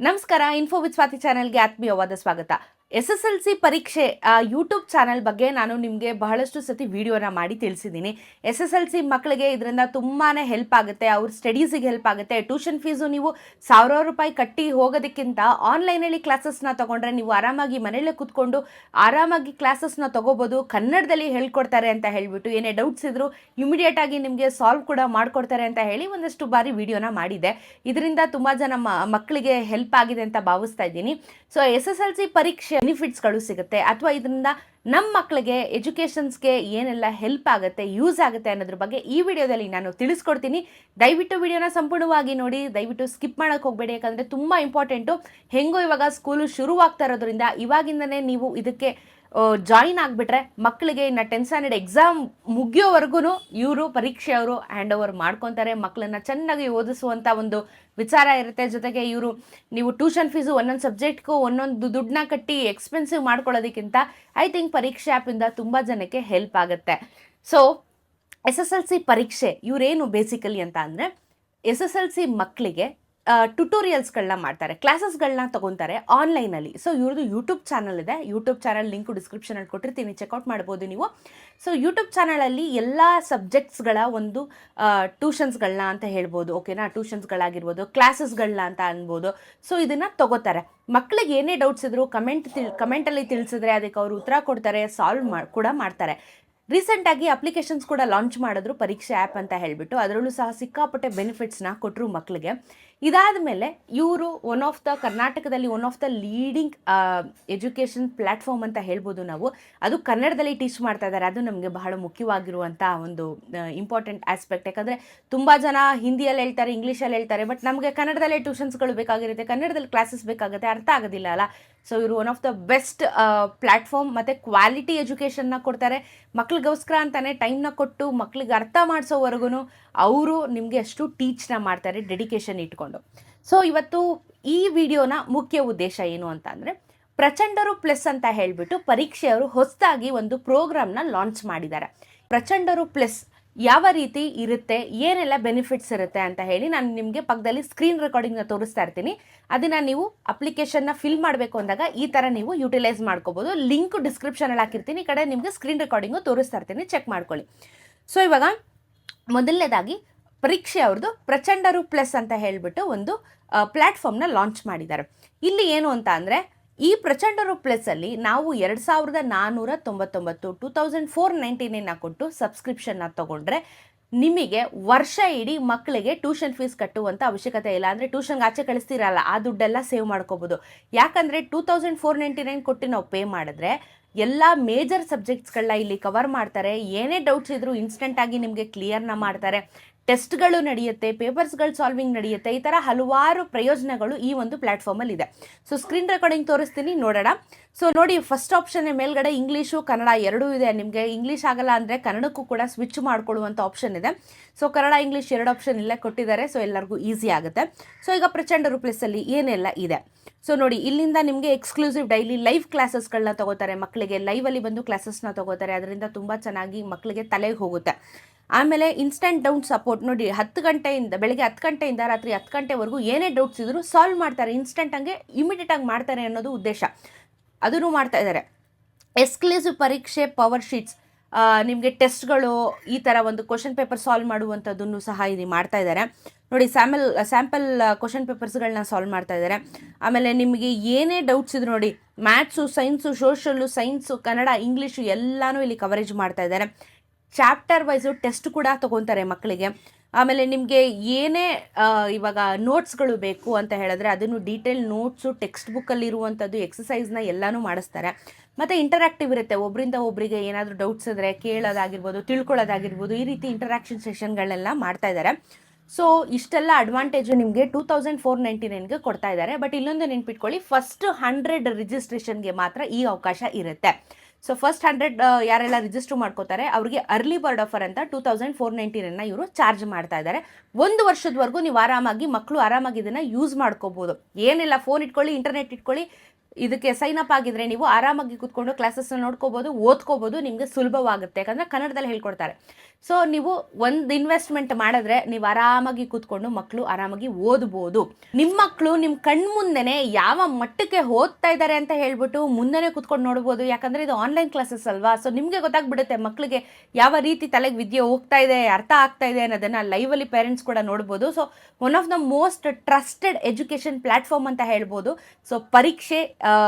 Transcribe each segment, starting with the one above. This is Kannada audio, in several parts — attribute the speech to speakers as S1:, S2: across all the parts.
S1: ನಮಸ್ಕಾರ ಇನ್ಫೋ ವಿತ್ ಸ್ವಾತಿ ಚಾನೆಲ್ಗೆ ಆತ್ಮೀಯವಾದ ಸ್ವಾಗತ. ಎಸ್ ಎಸ್ ಎಲ್ ಸಿ ಪರೀಕ್ಷೆ ಯೂಟ್ಯೂಬ್ ಚಾನಲ್ ಬಗ್ಗೆ ನಾನು ನಿಮಗೆ ಬಹಳಷ್ಟು ಸತಿ ವಿಡಿಯೋನ ಮಾಡಿ ತಿಳಿಸಿದ್ದೀನಿ. ಎಸ್ ಎಸ್ ಎಲ್ ಸಿ ಮಕ್ಕಳಿಗೆ ಇದರಿಂದ ತುಂಬಾ ಹೆಲ್ಪ್ ಆಗುತ್ತೆ, ಅವ್ರ ಸ್ಟಡೀಸಿಗೆ ಹೆಲ್ಪ್ ಆಗುತ್ತೆ. ಟ್ಯೂಷನ್ ಫೀಸು ನೀವು ಸಾವಿರಾರು ರೂಪಾಯಿ ಕಟ್ಟಿ ಹೋಗೋದಕ್ಕಿಂತ ಆನ್ಲೈನಲ್ಲಿ ಕ್ಲಾಸಸ್ನ ತೊಗೊಂಡ್ರೆ ನೀವು ಆರಾಮಾಗಿ ಮನೆಯಲ್ಲೇ ಕೂತ್ಕೊಂಡು ಆರಾಮಾಗಿ ಕ್ಲಾಸಸ್ನ ತೊಗೋಬೋದು, ಕನ್ನಡದಲ್ಲಿ ಹೇಳ್ಕೊಡ್ತಾರೆ ಅಂತ ಹೇಳಿಬಿಟ್ಟು, ಏನೇ ಡೌಟ್ಸ್ ಇದ್ದರೂ ಇಮಿಡಿಯೇಟಾಗಿ ನಿಮಗೆ ಸಾಲ್ವ್ ಕೂಡ ಮಾಡಿಕೊಡ್ತಾರೆ ಅಂತ ಹೇಳಿ ಒಂದಷ್ಟು ಬಾರಿ ವಿಡಿಯೋನ ಮಾಡಿದೆ. ಇದರಿಂದ ತುಂಬ ಜನ ಮಕ್ಕಳಿಗೆ ಹೆಲ್ಪ್ ಆಗಿದೆ ಅಂತ ಭಾವಿಸ್ತಾ ಇದ್ದೀನಿ. So S S L C ಪರೀಕ್ಷೆ ಬೆನಿಫಿಟ್ಸ್ಗಳು ಸಿಗುತ್ತೆ. ಅಥವಾ ಇದರಿಂದ ನಮ್ಮ ಮಕ್ಕಳಿಗೆ ಎಜುಕೇಷನ್ಸ್ಗೆ ಏನೆಲ್ಲ ಹೆಲ್ಪ್ ಆಗುತ್ತೆ, ಯೂಸ್ ಆಗುತ್ತೆ ಅನ್ನೋದ್ರ ಬಗ್ಗೆ ಈ ವಿಡಿಯೋದಲ್ಲಿ ನಾನು ತಿಳಿಸ್ಕೊಡ್ತೀನಿ. ದಯವಿಟ್ಟು ವಿಡಿಯೋನ ಸಂಪೂರ್ಣವಾಗಿ ನೋಡಿ, ದಯವಿಟ್ಟು ಸ್ಕಿಪ್ ಮಾಡೋಕ್ಕೆ ಹೋಗಬೇಡಿ. ಯಾಕಂದರೆ ತುಂಬ ಇಂಪಾರ್ಟೆಂಟು. ಹೆಂಗೋ ಇವಾಗ ಸ್ಕೂಲು ಶುರುವಾಗ್ತಾ ಇರೋದ್ರಿಂದ ಇವಾಗಿಂದನೇ ನೀವು ಇದಕ್ಕೆ ಜಾಯಿನ್ ಆಗಿಬಿಟ್ರೆ ಮಕ್ಕಳಿಗೆ ಇನ್ನು ಟೆಂತ್ ಸ್ಟ್ಯಾಂಡರ್ಡ್ ಎಕ್ಸಾಮ್ ಮುಗಿಯೋವರೆಗೂ ಇವರು ಪರೀಕ್ಷೆಯವರು ಹ್ಯಾಂಡ್ ಓವರ್ ಮಾಡ್ಕೊತಾರೆ. ಮಕ್ಕಳನ್ನ ಚೆನ್ನಾಗಿ ಓದಿಸುವಂಥ ಒಂದು ವಿಚಾರ ಇರುತ್ತೆ. ಜೊತೆಗೆ ಇವರು ನೀವು ಟ್ಯೂಷನ್ ಫೀಸು ಒಂದೊಂದು ಸಬ್ಜೆಕ್ಟ್ಗೂ ಒಂದೊಂದು ದುಡ್ಡನ್ನ ಕಟ್ಟಿ ಎಕ್ಸ್ಪೆನ್ಸಿವ್ ಮಾಡ್ಕೊಳ್ಳೋದಕ್ಕಿಂತ ಐ ಥಿಂಕ್ ಪರೀಕ್ಷೆ ಆ್ಯಪಿಂದ ತುಂಬ ಜನಕ್ಕೆ ಹೆಲ್ಪ್ ಆಗುತ್ತೆ. So S S L C ಪರೀಕ್ಷೆ ಇವರೇನು ಬೇಸಿಕಲಿ ಅಂತ ಅಂದರೆ ಎಸ್ ಎಸ್ ಎಲ್ ಸಿ ಮಕ್ಕಳಿಗೆ ಟ್ಯುಟೋರಿಯಲ್ಸ್ಗಳನ್ನ ಮಾಡ್ತಾರೆ. ಕ್ಲಾಸಸ್ಗಳನ್ನ ತಗೊತಾರೆ ಆನ್ಲೈನಲ್ಲಿ ಸೊ ಇವ್ರದ್ದು ಯೂಟ್ಯೂಬ್ ಚಾನಲ್ ಇದೆ. ಯೂಟ್ಯೂಬ್ ಚಾನಲ್ ಲಿಂಕು ಡಿಸ್ಕ್ರಿಪ್ಷನಲ್ಲಿ ಕೊಟ್ಟಿರ್ತೀನಿ. ಚೆಕ್ಔಟ್ ಮಾಡ್ಬೋದು ನೀವು. ಸೊ ಯೂಟ್ಯೂಬ್ ಚಾನಲಲ್ಲಿ ಎಲ್ಲ ಸಬ್ಜೆಕ್ಟ್ಸ್ಗಳ ಒಂದು ಟ್ಯೂಷನ್ಸ್ಗಳನ್ನ ಅಂತ ಹೇಳ್ಬೋದು. ಓಕೆನಾ ಟ್ಯೂಷನ್ಸ್ಗಳಾಗಿರ್ಬೋದು ಕ್ಲಾಸಸ್ಗಳನ್ನ ಅಂತ ಅನ್ಬೋದು. ಸೊ ಇದನ್ನು ತಗೋತಾರೆ. ಮಕ್ಕಳಿಗೆ ಏನೇ ಡೌಟ್ಸ್ ಇದ್ರು ಕಮೆಂಟ್ ತಿಳ್ ಕಮೆಂಟಲ್ಲಿ ತಿಳಿಸಿದ್ರೆ ಅದಕ್ಕೆ ಅವರು ಉತ್ತರ ಕೊಡ್ತಾರೆ ಸಾಲ್ವ್ ಮಾ, ಕೂಡ ಮಾಡ್ತಾರೆ. ರೀಸೆಂಟಾಗಿ ಅಪ್ಲಿಕೇಶನ್ಸ್ ಕೂಡ ಲಾಂಚ್ ಮಾಡಿದ್ರು ಪರೀಕ್ಷೆ ಆ್ಯಪ್ ಅಂತ ಹೇಳಿಬಿಟ್ಟು. ಅದರಲ್ಲೂ ಸಹ ಸಿಕ್ಕಾಪಟ್ಟೆ ಬೆನಿಫಿಟ್ಸ್ನ ಕೊಟ್ಟರು ಮಕ್ಕಳಿಗೆ ಇದಾದ ಮೇಲೆ ಇವರು ಒನ್ ಆಫ್ ದ ಕರ್ನಾಟಕದಲ್ಲಿ one of the leading education platform ಅಂತ ಹೇಳ್ಬೋದು ನಾವು. ಅದು ಕನ್ನಡದಲ್ಲಿ ಟೀಚ್ ಮಾಡ್ತಾ ಇದ್ದಾರೆ ಅದು ನಮಗೆ ಬಹಳ ಮುಖ್ಯವಾಗಿರುವಂಥ ಒಂದು ಇಂಪಾರ್ಟೆಂಟ್ ಆಸ್ಪೆಕ್ಟ್ ಯಾಕಂದರೆ ತುಂಬ ಜನ ಹಿಂದಿಯಲ್ಲಿ ಹೇಳ್ತಾರೆ ಇಂಗ್ಲೀಷಲ್ಲಿ ಹೇಳ್ತಾರೆ ಬಟ್ ನಮಗೆ ಕನ್ನಡದಲ್ಲೇ ಟ್ಯೂಷನ್ಸ್ಗಳು ಬೇಕಾಗಿರುತ್ತೆ. ಕನ್ನಡದಲ್ಲಿ ಕ್ಲಾಸಸ್ ಬೇಕಾಗುತ್ತೆ. ಅರ್ಥ ಆಗೋದಿಲ್ಲ ಅಲ್ಲ? ಸೊ ಇವರು one of the best platform ಮತ್ತು ಕ್ವಾಲಿಟಿ ಎಜುಕೇಷನ್ನ ಕೊಡ್ತಾರೆ. ಮಕ್ಳಿಗೋಸ್ಕರ ಅಂತಾನೆ ಟೈಮ್ನ ಕೊಟ್ಟು ಮಕ್ಳಿಗೆ ಅರ್ಥ ಮಾಡಿಸೋವರೆಗೂ ಅವರು ನಿಮಗೆ ಅಷ್ಟು ಟೀಚ್ನ ಮಾಡ್ತಾರೆ ಡೆಡಿಕೇಶನ್ ಇಟ್ಕೊಂಡು. ಸೊ ಇವತ್ತು ಈ ವಿಡಿಯೋನ ಮುಖ್ಯ ಉದ್ದೇಶ ಏನು ಅಂತ ಅಂದರೆ ಪ್ರಚಂಡರು ಪ್ಲಸ್ ಅಂತ ಹೇಳಿಬಿಟ್ಟು ಪರೀಕ್ಷೆಯವರು ಹೊಸದಾಗಿ ಒಂದು ಪ್ರೋಗ್ರಾಮ್ನ ಲಾಂಚ್ ಮಾಡಿದ್ದಾರೆ. ಪ್ರಚಂಡರು ಪ್ಲಸ್ ಯಾವ ರೀತಿ ಇರುತ್ತೆ, ಏನೆಲ್ಲ ಬೆನಿಫಿಟ್ಸ್ ಇರುತ್ತೆ ಅಂತ ಹೇಳಿ ನಾನು ನಿಮಗೆ ಪಕ್ಕದಲ್ಲಿ ಸ್ಕ್ರೀನ್ ರೆಕಾರ್ಡಿಂಗ್ನ ತೋರಿಸ್ತಾ ಇರ್ತೀನಿ. ಅದನ್ನು ನೀವು ಅಪ್ಲಿಕೇಶನ್ನ ಫಿಲ್ ಮಾಡಬೇಕು ಅಂದಾಗ ಈ ಥರ ನೀವು ಯುಟಿಲೈಸ್ ಮಾಡ್ಕೋಬೋದು. ಲಿಂಕ್ ಡಿಸ್ಕ್ರಿಪ್ಷನಲ್ಲಿ ಹಾಕಿರ್ತೀನಿ. ಈ ಕಡೆ ನಿಮಗೆ ಸ್ಕ್ರೀನ್ ರೆಕಾರ್ಡಿಂಗು ತೋರಿಸ್ತಾ ಇರ್ತೀನಿ. ಚೆಕ್ ಮಾಡ್ಕೊಳ್ಳಿ. ಸೊ ಇವಾಗ ಮೊದಲನೇದಾಗಿ ಪರೀಕ್ಷೆ ಅವ್ರದ್ದು ಪ್ರಚಂಡರು ಪ್ಲಸ್ ಅಂತ ಹೇಳಿಬಿಟ್ಟು ಒಂದು ಪ್ಲ್ಯಾಟ್ಫಾರ್ಮ್ನ ಲಾಂಚ್ ಮಾಡಿದ್ದಾರೆ. ಇಲ್ಲಿ ಏನು ಅಂತ ಅಂದರೆ, ಈ ಪ್ರಚಂಡರು ಪ್ಲಸ್ಸಲ್ಲಿ ನಾವು ಎರಡು ಸಾವಿರದ ನಾನ್ನೂರ ತೊಂಬತ್ತೊಂಬತ್ತು, ಟೂ ತೌಸಂಡ್ ಫೋರ್ ನೈಂಟಿ ನೈನ್ನ ಕೊಟ್ಟು ಸಬ್ಸ್ಕ್ರಿಪ್ಷನ್ನ ತೊಗೊಂಡ್ರೆ ನಿಮಗೆ ವರ್ಷ ಇಡೀ ಮಕ್ಕಳಿಗೆ ಟ್ಯೂಷನ್ ಫೀಸ್ ಕಟ್ಟುವಂಥ ಅವಶ್ಯಕತೆ ಇಲ್ಲ ಅಂದರೆ ಟ್ಯೂಷನ್ಗೆ ಆಚೆ ಕಳಿಸ್ತೀರಲ್ಲ, ಆ ದುಡ್ಡೆಲ್ಲ ಸೇವ್ ಮಾಡ್ಕೋಬೋದು. ಯಾಕಂದರೆ two thousand four ninety nine ಕೊಟ್ಟು ನಾವು ಪೇ ಮಾಡಿದ್ರೆ ಎಲ್ಲ ಮೇಜರ್ ಸಬ್ಜೆಕ್ಟ್ಸ್ಗಳನ್ನ ಇಲ್ಲಿ ಕವರ್ ಮಾಡ್ತಾರೆ, ಏನೇ ಡೌಟ್ಸ್ ಇದ್ದರೂ ಇನ್ಸ್ಟೆಂಟಾಗಿ ನಿಮಗೆ ಕ್ಲಿಯರ್ನ ಮಾಡ್ತಾರೆ. ಟೆಸ್ಟ್ಗಳು ನಡೆಯುತ್ತೆ, ಪೇಪರ್ಸ್ಗಳು ಸಾಲ್ವಿಂಗ್ ನಡೆಯುತ್ತೆ, ಈ ಥರ ಹಲವಾರು ಪ್ರಯೋಜನಗಳು ಈ ಒಂದು ಪ್ಲ್ಯಾಟ್ಫಾರ್ಮಲ್ಲಿ ಇದೆ ಸೊ, ಸ್ಕ್ರೀನ್ ರೆಕಾರ್ಡಿಂಗ್ ತೋರಿಸ್ತೀನಿ, ನೋಡೋಣ. ಸೊ, ನೋಡಿ, ಫಸ್ಟ್ ಆಪ್ಷನ್ ಮೇಲ್ಗಡೆ ಇಂಗ್ಲೀಷು, ಕನ್ನಡ ಎರಡೂ ಇದೆ. ನಿಮಗೆ ಇಂಗ್ಲೀಷ್ ಆಗಲ್ಲ ಅಂದರೆ ಕನ್ನಡಕ್ಕೂ ಕೂಡ ಸ್ವಿಚ್ ಮಾಡ್ಕೊಳ್ಳುವಂಥ ಆಪ್ಷನ್ ಇದೆ. ಸೊ, ಕನ್ನಡ, ಇಂಗ್ಲೀಷ್ ಎರಡು ಆಪ್ಷನ್ ಇಲ್ಲೇ ಕೊಟ್ಟಿದ್ದಾರೆ. ಸೊ, ಎಲ್ಲರಿಗೂ ಈಸಿ ಆಗುತ್ತೆ. ಸೊ, ಈಗ ಪ್ರಚಂಡ ರೂಪ್ಲೆಸಲ್ಲಿ ಏನೆಲ್ಲ ಇದೆ? ಸೊ, ನೋಡಿ, ಇಲ್ಲಿಂದ ನಿಮಗೆ ಎಕ್ಸ್ಕ್ಲೂಸಿವ್ ಡೈಲಿ ಲೈವ್ ಕ್ಲಾಸಸ್ಗಳನ್ನ ತಗೋತಾರೆ. ಮಕ್ಕಳಿಗೆ ಲೈವಲ್ಲಿ ಬಂದು ಕ್ಲಾಸಸ್ನ ತಗೋತಾರೆ. ಅದರಿಂದ ತುಂಬ ಚೆನ್ನಾಗಿ ಮಕ್ಕಳಿಗೆ ತಲೆಗೆ ಹೋಗುತ್ತೆ. ಆಮೇಲೆ ಇನ್ಸ್ಟೆಂಟ್ ಡೌಟ್ ಸಪೋರ್ಟ್ ನೋಡಿ, ಹತ್ತು ಗಂಟೆಯಿಂದ, ಬೆಳಗ್ಗೆ ಹತ್ತು ಗಂಟೆಯಿಂದ ರಾತ್ರಿ ಹತ್ತು ಗಂಟೆವರೆಗೂ ಏನೇ ಡೌಟ್ಸ್ ಇದ್ದರೂ ಸಾಲ್ವ್ ಮಾಡ್ತಾರೆ ಇನ್ಸ್ಟೆಂಟ್ ಹಂಗೆ ಇಮಿಡಿಯೇಟಾಗಿ ಮಾಡ್ತಾರೆ ಅನ್ನೋದು ಉದ್ದೇಶ. ಅದನ್ನು ಮಾಡ್ತಾ ಇದ್ದಾರೆ. ಎಕ್ಸ್ಕ್ಲೂಸಿವ್ ಪರೀಕ್ಷೆ ಪವರ್ ಶೀಟ್ಸ್ ನಿಮಗೆ ಟೆಸ್ಟ್ಗಳು ಈ ಥರ ಒಂದು ಕ್ವಶನ್ ಪೇಪರ್ ಸಾಲ್ವ್ ಮಾಡುವಂಥದ್ದನ್ನು ಸಹ ಇಲ್ಲಿ ಮಾಡ್ತಾ ಇದ್ದಾರೆ. ನೋಡಿ ಸ್ಯಾಮಲ್ ಸ್ಯಾಂಪಲ್ ಕ್ವಶನ್ ಪೇಪರ್ಸ್ಗಳನ್ನ ಸಾಲ್ವ್ ಮಾಡ್ತಾ ಇದ್ದಾರೆ. ಆಮೇಲೆ ನಿಮಗೆ ಏನೇ ಡೌಟ್ಸ್ ಇದ್ರು ನೋಡಿ maths science social science Kannada English ಎಲ್ಲನೂ ಇಲ್ಲಿ ಕವರೇಜ್ ಮಾಡ್ತಾ ಇದ್ದಾರೆ. ಚಾಪ್ಟರ್ ವೈಸು ಟೆಸ್ಟ್ ಕೂಡ ತೊಗೊತಾರೆ ಮಕ್ಕಳಿಗೆ. ಆಮೇಲೆ ನಿಮಗೆ ಏನೇ ಇವಾಗ ನೋಟ್ಸ್ಗಳು ಬೇಕು ಅಂತ ಹೇಳಿದ್ರೆ ಅದನ್ನು ಡೀಟೇಲ್ ನೋಟ್ಸು ಟೆಕ್ಸ್ಟ್ ಬುಕ್ಕಲ್ಲಿರುವಂಥದ್ದು ಎಕ್ಸಸೈಸ್ನ ಎಲ್ಲನೂ ಮಾಡಿಸ್ತಾರೆ. ಮತ್ತು ಇಂಟರಾಕ್ಟಿವ್ ಇರುತ್ತೆ. ಒಬ್ಬರಿಂದ ಒಬ್ಬರಿಗೆ ಏನಾದರೂ ಡೌಟ್ಸ್ ಇದ್ದರೆ ಕೇಳೋದಾಗಿರ್ಬೋದು, ತಿಳ್ಕೊಳ್ಳೋದಾಗಿರ್ಬೋದು, ಈ ರೀತಿ ಇಂಟರಾಕ್ಷನ್ ಸೆಷನ್ಗಳನ್ನೆಲ್ಲ ಮಾಡ್ತಾ ಇದ್ದಾರೆ ಸೊ ಇಷ್ಟೆಲ್ಲ ಅಡ್ವಾಂಟೇಜು ನಿಮಗೆ ಟೂ ತೌಸಂಡ್ ಫೋರ್ ನೈಂಟಿ ನೈನ್ಗೆ ಕೊಡ್ತಾ ಇದ್ದಾರೆ ಬಟ್ ಇನ್ನೊಂದು ನೆನ್ಪಿಟ್ಕೊಳ್ಳಿ ಫಸ್ಟ್ ಹಂಡ್ರೆಡ್ ರಿಜಿಸ್ಟ್ರೇಷನ್ಗೆ ಮಾತ್ರ ಈ ಅವಕಾಶ ಇರುತ್ತೆ. ಸೊ ಫಸ್ಟ್ ಹಂಡ್ರೆಡ್ ಯಾರೆಲ್ಲ ರಿಜಿಸ್ಟರ್ ಮಾಡ್ಕೋತಾರೆ, ಅವರಿಗೆ ಅರ್ಲಿ ಬರ್ಡ್ ಆಫರ್ ಅಂತ ಟೂ ತೌಸಂಡ್ ಫೋರ್ ನೈಂಟಿನನ್ನು ಇವರು ಚಾರ್ಜ್ ಮಾಡ್ತಾ ಇದ್ದಾರೆ. ಒಂದು ವರ್ಷದವರೆಗೂ ನೀವು ಆರಾಮಾಗಿ ಮಕ್ಕಳು ಆರಾಮಾಗಿ ಇದನ್ನು ಯೂಸ್ ಮಾಡ್ಕೋಬೋದು. ಏನಿಲ್ಲ ಫೋನ್ ಇಟ್ಕೊಳ್ಳಿ ಇಂಟರ್ನೆಟ್ ಇಟ್ಕೊಳ್ಳಿ ಇದಕ್ಕೆ ಸೈನ್ ಅಪ್ ಆಗಿದ್ರೆ ನೀವು ಆರಾಮಾಗಿ ಕೂತ್ಕೊಂಡು ಕ್ಲಾಸಸ್ನ ನೋಡ್ಕೋಬೋದು, ಓದ್ಕೋಬೋದು, ನಿಮಗೆ ಸುಲಭವಾಗುತ್ತೆ. ಯಾಕಂದರೆ ಕನ್ನಡದಲ್ಲಿ ಹೇಳ್ಕೊಡ್ತಾರೆ. ಸೊ ನೀವು ಒಂದು ಇನ್ವೆಸ್ಟ್ಮೆಂಟ್ ಮಾಡಿದ್ರೆ ನೀವು ಆರಾಮಾಗಿ ಕೂತ್ಕೊಂಡು ಮಕ್ಕಳು ಆರಾಮಾಗಿ ಓದ್ಬೋದು. ನಿಮ್ಮ ಮಕ್ಕಳು ನಿಮ್ಮ ಕಣ್ಮುಂದೆ ಯಾವ ಮಟ್ಟಕ್ಕೆ ಓದ್ತಾ ಇದ್ದಾರೆ ಅಂತ ಹೇಳ್ಬಿಟ್ಟು ಮುಂದೆನೇ ಕೂತ್ಕೊಂಡು ನೋಡ್ಬೋದು. ಯಾಕಂದರೆ ಇದು ಆನ್ಲೈನ್ ಕ್ಲಾಸಸ್ ಅಲ್ವಾ? ಸೊ ನಿಮಗೆ ಗೊತ್ತಾಗ್ಬಿಡುತ್ತೆ ಮಕ್ಕಳಿಗೆ ಯಾವ ರೀತಿ ತಲೆಗೆ ವಿದ್ಯೆ ಹೋಗ್ತಾ ಇದೆ, ಅರ್ಥ ಆಗ್ತಾ ಇದೆ ಅನ್ನೋದನ್ನು ಲೈವಲ್ಲಿ ಪೇರೆಂಟ್ಸ್ ಕೂಡ ನೋಡ್ಬೋದು. So one of the most trusted education platform ಅಂತ ಹೇಳ್ಬೋದು. ಸೊ ಪರೀಕ್ಷೆ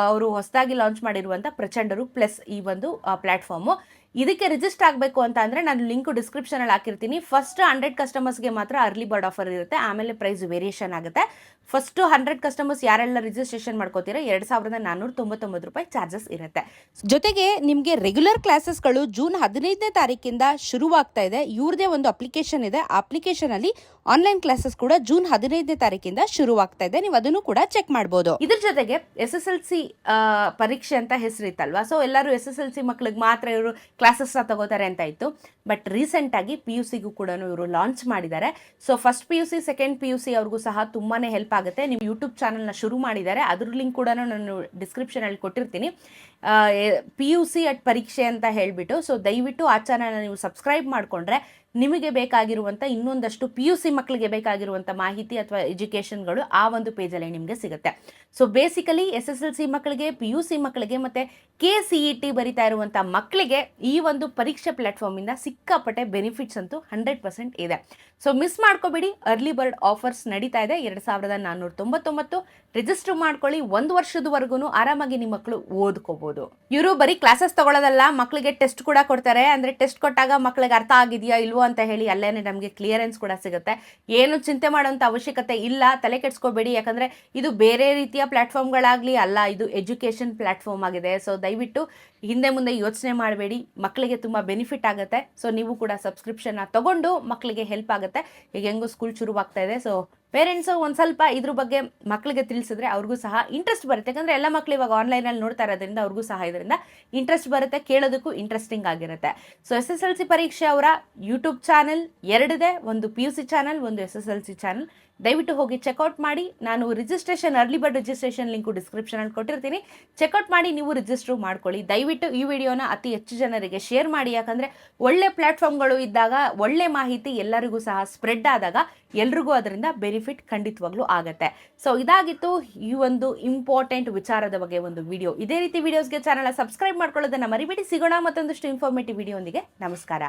S1: ಅವರು ಹೊಸದಾಗಿ ಲಾಂಚ್ ಮಾಡಿರುವಂಥ ಪ್ರಚಂಡರು ಪ್ಲಸ್ ಈ ಒಂದು ಪ್ಲ್ಯಾಟ್ಫಾರ್ಮು ಇದಕ್ಕೆ ರಿಜಿಸ್ಟರ್ ಆಗಬೇಕು ಅಂತ ಅಂದರೆ ನಾನು ಲಿಂಕು ಡಿಸ್ಕ್ರಿಪ್ಷನಲ್ಲಿ ಹಾಕಿರ್ತೀನಿ. ಫಸ್ಟ್ ಹಂಡ್ರೆಡ್ ಕಸ್ಟಮರ್ಸ್ಗೆ ಮಾತ್ರ ಅರ್ಲಿ ಬರ್ಡ್ ಆಫರ್ ಇರುತ್ತೆ. ಆಮೇಲೆ ಪ್ರೈಸ್ ವೇರಿಯೇಷನ್ ಆಗುತ್ತೆ. ಫಸ್ಟು ಹಂಡ್ರೆಡ್ ಕಸ್ಟಮರ್ಸ್ ಯಾರೆಲ್ಲ ರಿಜಿಸ್ಟ್ರೇಷನ್ ಮಾಡ್ಕೋತೀರೋ ಎರಡು ಸಾವಿರದ ನಾನ್ನೂರ ತೊಂಬತ್ತೊಂಬತ್ತು ರೂಪಾಯಿ ಚಾರ್ಜಸ್ ಇರುತ್ತೆ.
S2: ಜೊತೆಗೆ ನಿಮಗೆ ರೆಗ್ಯುಲರ್ ಕ್ಲಾಸಸ್ಗಳು ಜೂನ್ ಹದಿನೈದನೇ ತಾರೀಕಿಂದ ಶುರುವಾಗ್ತಾ ಇದೆ. ಇವ್ರದೇ ಒಂದು ಅಪ್ಲಿಕೇಶನ್ ಇದೆ. ಅಪ್ಲಿಕೇಶನ್ ಅಲ್ಲಿ ಆನ್ಲೈನ್ ಕ್ಲಾಸಸ್ ಕೂಡ ಜೂನ್ ಹದಿನೈದನೇ ತಾರೀಕಿಂದ ಶುರುವಾಗ್ತಾ ಇದೆ. ನೀವು ಅದನ್ನು ಕೂಡ ಚೆಕ್ ಮಾಡಬಹುದು
S1: ಇದ್ರ ಜೊತೆಗೆ ಎಸ್ ಎಸ್ ಎಲ್ ಸಿ ಪರೀಕ್ಷೆ ಅಂತ ಹೆಸರಿತ್ತಲ್ವಾ ಸೊ ಎಲ್ಲರೂ ಎಸ್ ಎಸ್ ಎಲ್ ಸಿ ಮಕ್ಳಿಗೆ ಮಾತ್ರ ಇವರು ಕ್ಲಾಸಸ್ನ ತಗೋತಾರೆ ಅಂತ ಇತ್ತು. ಬಟ್ ರೀಸೆಂಟಾಗಿ ಪಿ ಯು ಸಿಗೂ ಕೂಡ ಇವರು ಲಾಂಚ್ ಮಾಡಿದ್ದಾರೆ. So first P U C second P U C ಅವ್ರಿಗೂ ಸಹ ತುಂಬಾ ಹೆಲ್ಪ್ ಆಗುತ್ತೆ. ನೀವು ಯೂಟ್ಯೂಬ್ ಚಾನಲ್ನ ಶುರು ಮಾಡಿದ್ದಾರೆ. ಅದ್ರ ಲಿಂಕ್ ಕೂಡ ನಾನು ಡಿಸ್ಕ್ರಿಪ್ಷನಲ್ಲಿ ಕೊಟ್ಟಿರ್ತೀನಿ. ಪಿ ಯು ಸಿ ಅಟ್ ಪರೀಕ್ಷೆ ಅಂತ ಹೇಳಿಬಿಟ್ಟು ಸೊ ದಯವಿಟ್ಟು ಆ ಚಾನಲ್ನ ನೀವು ಸಬ್ಸ್ಕ್ರೈಬ್ ಮಾಡಿಕೊಂಡ್ರೆ ನಿಮಗೆ ಬೇಕಾಗಿರುವಂಥ ಇನ್ನೊಂದಷ್ಟು ಪಿ ಯು ಸಿ ಮಕ್ಕಳಿಗೆ ಬೇಕಾಗಿರುವಂಥ ಮಾಹಿತಿ ಅಥವಾ ಎಜುಕೇಷನ್ಗಳು ಆ ಒಂದು ಪೇಜಲ್ಲಿ ನಿಮಗೆ ಸಿಗುತ್ತೆ. So basically S S L C ಮಕ್ಕಳಿಗೆ ಪಿ ಯು ಸಿ ಮಕ್ಕಳಿಗೆ ಮತ್ತು ಕೆ ಸಿ ಇ ಟಿ ಬರಿತಾ ಇರುವಂಥ ಮಕ್ಕಳಿಗೆ ಈ ಒಂದು ಪರೀಕ್ಷೆ ಪ್ಲ್ಯಾಟ್ಫಾರ್ಮಿಂದ ಸಿಕ್ಕಾಪಟ್ಟೆ ಬೆನಿಫಿಟ್ಸ್ ಅಂತೂ ಹಂಡ್ರೆಡ್ ಪರ್ಸೆಂಟ್ ಇದೆ. ಸೊ ಮಿಸ್ ಮಾಡ್ಕೋಬೇಡಿ. ಅರ್ಲಿ ಬರ್ಡ್ ಆಫರ್ಸ್ ನಡೀತಾ ಇದೆ. ಎರಡು ಸಾವಿರದ ನಾನ್ನೂರ ತೊಂಬತ್ತೊಂಬತ್ತು ರಿಜಿಸ್ಟರ್ ಮಾಡ್ಕೊಳ್ಳಿ. ಒಂದು ವರ್ಷದವರೆಗೂ ಆರಾಮಾಗಿ ನಿಮ್ಮ ಮಕ್ಕಳು ಓದ್ಕೋಬೋದು. ಇವರು ಬರೀ ಕ್ಲಾಸಸ್ ತಗೊಳ್ಳೋದಲ್ಲ ಮಕ್ಕಳಿಗೆ ಟೆಸ್ಟ್ ಕೂಡ ಕೊಡ್ತಾರೆ. ಅಂದರೆ ಟೆಸ್ಟ್ ಕೊಟ್ಟಾಗ ಮಕ್ಕಳಿಗೆ ಅರ್ಥ ಆಗಿದೆಯಾ ಇಲ್ವೋ ಅಂತ ಹೇಳಿ ಅಲ್ಲೇ ನಮಗೆ ಕ್ಲಿಯರೆನ್ಸ್ ಕೂಡ ಸಿಗುತ್ತೆ. ಏನು ಚಿಂತೆ ಮಾಡೋಂಥ ಅವಶ್ಯಕತೆ ಇಲ್ಲ, ತಲೆ ಕೆಡಿಸ್ಕೋಬೇಡಿ. ಯಾಕಂದರೆ ಇದು ಬೇರೆ ರೀತಿಯ ಪ್ಲಾಟ್ಫಾರ್ಮ್ಗಳಾಗಲಿ ಅಲ್ಲ, ಇದು ಎಜುಕೇಷನ್ ಪ್ಲಾಟ್ಫಾರ್ಮ್ ಆಗಿದೆ. ಸೊ ದಯವಿಟ್ಟು ಹಿಂದೆ ಮುಂದೆ ಯೋಚನೆ ಮಾಡಬೇಡಿ. ಮಕ್ಕಳಿಗೆ ತುಂಬ ಬೆನಿಫಿಟ್ ಆಗುತ್ತೆ. ಸೊ ನೀವು ಕೂಡ ಸಬ್ಸ್ಕ್ರಿಪ್ಷನ್ನ ತೊಗೊಂಡು ಮಕ್ಕಳಿಗೆ ಹೆಲ್ಪ್ ಆಗುತ್ತೆ. ಈಗ ಹೆಂಗೋ ಸ್ಕೂಲ್ ಶುರುವಾಗ್ತಾ ಇದೆ. ಸೊ ಪೇರೆಂಟ್ಸು ಒಂದು ಸ್ವಲ್ಪ ಇದ್ರ ಬಗ್ಗೆ ಮಕ್ಕಳಿಗೆ ತಿಳಿಸಿದ್ರೆ ಅವ್ರಿಗೂ ಸಹ ಇಂಟ್ರೆಸ್ಟ್ ಬರುತ್ತೆ. ಯಾಕಂದರೆ ಎಲ್ಲ ಮಕ್ಕಳು ಇವಾಗ ಆನ್ಲೈನಲ್ಲಿ ನೋಡ್ತಾ ಇರೋದ್ರಿಂದ ಅವ್ರಿಗೂ ಸಹ ಇದರಿಂದ ಇಂಟ್ರೆಸ್ಟ್ ಬರುತ್ತೆ, ಕೇಳೋದಕ್ಕೂ ಇಂಟ್ರೆಸ್ಟಿಂಗ್ ಆಗಿರುತ್ತೆ. So S S L C ಪರೀಕ್ಷೆ ಅವರ ಯೂಟ್ಯೂಬ್ ಚಾನಲ್ ಎರಡಿದೆ. ಒಂದು ಪಿ ಯು ಸಿ ಚಾನಲ್ ಒಂದು S S L C channel ದಯವಿಟ್ಟು ಹೋಗಿ ಚೆಕ್ಔಟ್ ಮಾಡಿ. ನಾನು registration early bird registration link ಡಿಸ್ಕ್ರಿಪ್ಷನಲ್ಲಿ ಕೊಟ್ಟಿರ್ತೀನಿ. ಚೆಕ್ಔಟ್ ಮಾಡಿ, ನೀವು ರಿಜಿಸ್ಟರ್ ಮಾಡ್ಕೊಳ್ಳಿ. ದಯವಿಟ್ಟು ಈ ವಿಡಿಯೋನ ಅತಿ ಹೆಚ್ಚು ಜನರಿಗೆ ಶೇರ್ ಮಾಡಿ. ಯಾಕಂದರೆ ಒಳ್ಳೆ ಪ್ಲ್ಯಾಟ್ಫಾರ್ಮ್ಗಳು ಇದ್ದಾಗ, ಒಳ್ಳೆ ಮಾಹಿತಿ ಎಲ್ಲರಿಗೂ ಸಹ ಸ್ಪ್ರೆಡ್ ಆದಾಗ ಎಲ್ರಿಗೂ ಅದರಿಂದ ಬೆನಿಫಿಟ್ ಖಂಡಿತವಾಗ್ಲೂ ಆಗುತ್ತೆ. ಸೊ ಇದಾಗಿತ್ತು ಈ ಒಂದು ಇಂಪಾರ್ಟೆಂಟ್ ವಿಚಾರದ ಬಗ್ಗೆ ಒಂದು ವಿಡಿಯೋ ಇದೇ ರೀತಿ ವಿಡಿಯೋಸ್ಗೆ ಚಾನಲ್ ಸಬ್ಸ್ಕ್ರೈಬ್ ಮಾಡ್ಕೊಳ್ಳೋದನ್ನ ಮರಿಬೇಡಿ. ಸಿಗೋಣ ಮತ್ತೊಂದಷ್ಟು ಇನ್ಫಾರ್ಮೇಟಿವ್ ವಿಡಿಯೋ ನಮಸ್ಕಾರ.